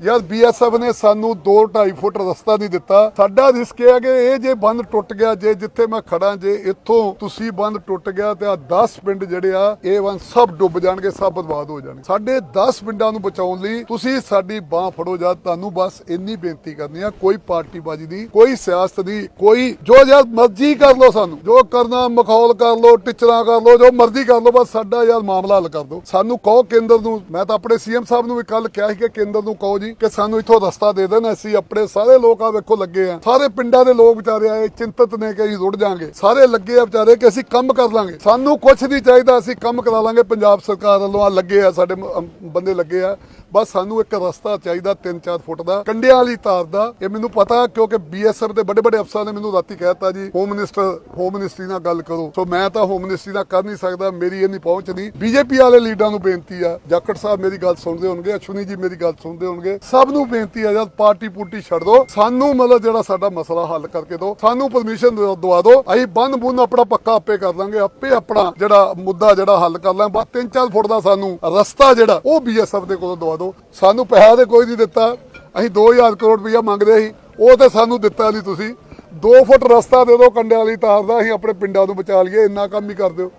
ਯਾਰ ਬੀਐਸਐਫ ਨੇ ਸਾਨੂੰ 2.5 ਫੁੱਟ ਰਸਤਾ ਨਹੀਂ ਦਿੱਤਾ। ਸਾਡਾ ਰਿਸਕ ਇਹ ਹੈ ਕਿ ਇਹ ਜੇ ਬੰਦ ਟੁੱਟ ਗਿਆ, ਜੇ ਜਿੱਥੇ ਮੈਂ ਖੜਾ ਜੇ ਇੱਥੋਂ ਤੁਸੀਂ ਬੰਦ ਟੁੱਟ ਗਿਆ ਤੇ ਆ 10 ਪਿੰਡ ਜਿਹੜੇ ਆ ਇਹ ਵਨ ਸਭ ਡੁੱਬ ਜਾਣਗੇ, ਸਭ ਬਰਬਾਦ ਹੋ ਜਾਣਗੇ। ਸਾਡੇ 10 ਪਿੰਡਾਂ ਨੂੰ ਬਚਾਉਣ ਲਈ ਤੁਸੀਂ ਸਾਡੀ ਬਾਹ ਫੜੋ ਜਾਂ ਤੁਹਾਨੂੰ ਬਸ ਇੰਨੀ ਬੇਨਤੀ ਕਰਨੀ ਆ, ਕੋਈ ਪਾਰਟੀਬਾਜ਼ੀ ਦੀ ਕੋਈ ਸਿਆਸਤ ਦੀ ਕੋਈ ਜੋ ਯਾਰ ਮਰਜ਼ੀ ਕਰ ਲੋ ਸਾਨੂੰ। ਜੋ ਕਰਨਾ ਮਖੌਲ ਕਰ ਲਓ, ਟਿਚਰਾਂ ਕਰ ਲੋ ਜੋ ਮਰਜ਼ੀ ਕਰ ਲਓ, ਬਸ ਸਾਡਾ ਯਾਰ ਮਾਮਲਾ ਹੱਲ ਕਰ ਦਿਓ। ਸਾਨੂੰ ਕਹੋ ਕੇਂਦਰ ਨੂੰ, ਮੈਂ ਤਾਂ ਆਪਣੇ ਸੀਐਮ ਸਾਹਿਬ ਨੂੰ ਵੀ ਕੱਲ ਕਿਹਾ ਸੀ ਕਿ ਕੇਂਦਰ ਨੂੰ ਕਹੋ ਜੀ ਕਿ ਸਾਨੂੰ ਇੱਥੋਂ ਰਸਤਾ ਦੇ ਦੇਣ, ਅਸੀਂ ਆਪਣੇ ਸਾਰੇ ਲੋਕ ਆ ਵੇਖੋ ਲੱਗੇ ਆ। ਸਾਰੇ ਪਿੰਡਾਂ ਦੇ ਲੋਕ ਵਿਚਾਰੇ ਆਏ, ਚਿੰਤਤ ਨੇ ਕਿ ਅਸੀਂ ਰੁੜ ਜਾਾਂਗੇ। ਸਾਰੇ ਲੱਗੇ ਆ ਵਿਚਾਰੇ ਕਿ ਅਸੀਂ ਕੰਮ ਕਰ ਲਾਂਗੇ। ਸਾਨੂੰ ਕੁਝ ਨਹੀਂ ਚਾਹੀਦਾ, ਅਸੀਂ ਕੰਮ ਕਰਾ ਲਾਂਗੇ। ਪੰਜਾਬ ਸਰਕਾਰ ਵੱਲੋਂ ਆ ਲੱਗੇ ਆ, ਸਾਡੇ ਬੰਦੇ ਲੱਗੇ ਆ। ਬਸ ਸਾਨੂੰ ਇੱਕ ਰਸਤਾ ਚਾਹੀਦਾ 3-4 ਫੁੱਟ ਦਾ, ਕੰਡਿਆਂ ਵਾਲੀ ਤਾਰ ਦਾ। ਇਹ ਮੈਨੂੰ ਪਤਾ ਕਿਉਂਕਿ ਬੀਐਸਐਫ ਦੇ ਵੱਡੇ ਵੱਡੇ ਅਫਸਰਾਂ ਨੇ ਮੈਨੂੰ ਰਾਤੀ ਕਹਿਤਾ ਜੀ ਹੋਮ ਮਿਨਿਸਟਰ ਹੋਮ ਮਿਨਿਸਟਰੀ ਨਾਲ ਗੱਲ ਕਰੋ। ਸੋ ਮੈਂ ਤਾਂ ਹੋਮ ਮਿਨਿਸਟਰੀ ਨਾਲ ਕਰ ਨਹੀਂ ਸਕਦਾ, ਮੇਰੀ ਇੰਨੀ ਪਹੁੰਚ ਨਹੀਂ। ਬੀਜੇਪੀ ਵਾਲੇ ਲੀਡਰਾਂ ਨੂੰ ਬੇਨਤੀ ਆ, ਜਾਖੜ ਸਾਹਿਬ ਮੇਰੀ ਗੱਲ ਸੁਣਦੇ ਹੋਣਗੇ, ਅਸ਼ਵਨੀ ਜੀ ਮੇਰੀ ਗੱਲ ਸੁਣਦੇ ਹੋਣਗੇ, ਸਭ ਨੂੰ ਬੇਨਤੀ ਆ, ਜਦ ਪਾਰਟੀ ਪੂਟੀ ਛੱਡ ਦੋ, ਸਾਨੂੰ ਮਤਲਬ ਜਿਹੜਾ ਸਾਡਾ ਮਸਲਾ ਹੱਲ ਕਰਕੇ ਦਿਓ ਸਾਨੂੰ ਪਰਮਿਸ਼ਨ ਦਵਾ ਦਿਓ ਅਸੀਂ ਬੰਦ ਬੁੰਦ ਆਪਣਾ ਪੱਕਾ ਆਪੇ ਕਰ ਲਾਂਗੇ ਆਪੇ ਆਪਣਾ ਜਿਹੜਾ ਮੁੱਦਾ ਜਿਹੜਾ ਹੱਲ ਕਰ ਲਾਂਗੇ ਬਸ 3-4 ਫੁੱਟ ਦਾ ਸਾਨੂੰ ਰਸਤਾ ਜਿਹੜਾ, ਉਹ ਬੀਐਸਐਫ ਦੇ ਕੋਲੋਂ ਦਵਾ ਦਿਓ ਸਾਨੂੰ ਪੈਸਾ ਤੇ ਕੋਈ ਨਹੀਂ ਦਿੱਤਾ। ਅਸੀਂ 2000 ਕਰੋੜ ਰੁਪਇਆ ਮੰਗਦੇ ਸੀ। ਉਹ ਤੇ ਸਾਨੂੰ ਦਿੱਤਾ ਨਹੀਂ ਤੁਸੀਂ। 2 ਫੁੱਟ ਰਸਤਾ ਦੇ ਦਿਓ ਕੰਡਿਆਂ ਵਾਲੀ ਤਾਰ ਦਾ। ਅਸੀਂ ਆਪਣੇ ਪਿੰਡਾਂ ਨੂੰ ਬਚਾ ਲਈਏ। ਇੰਨਾ ਕੰਮ ਹੀ ਕਰ ਦਿਓ।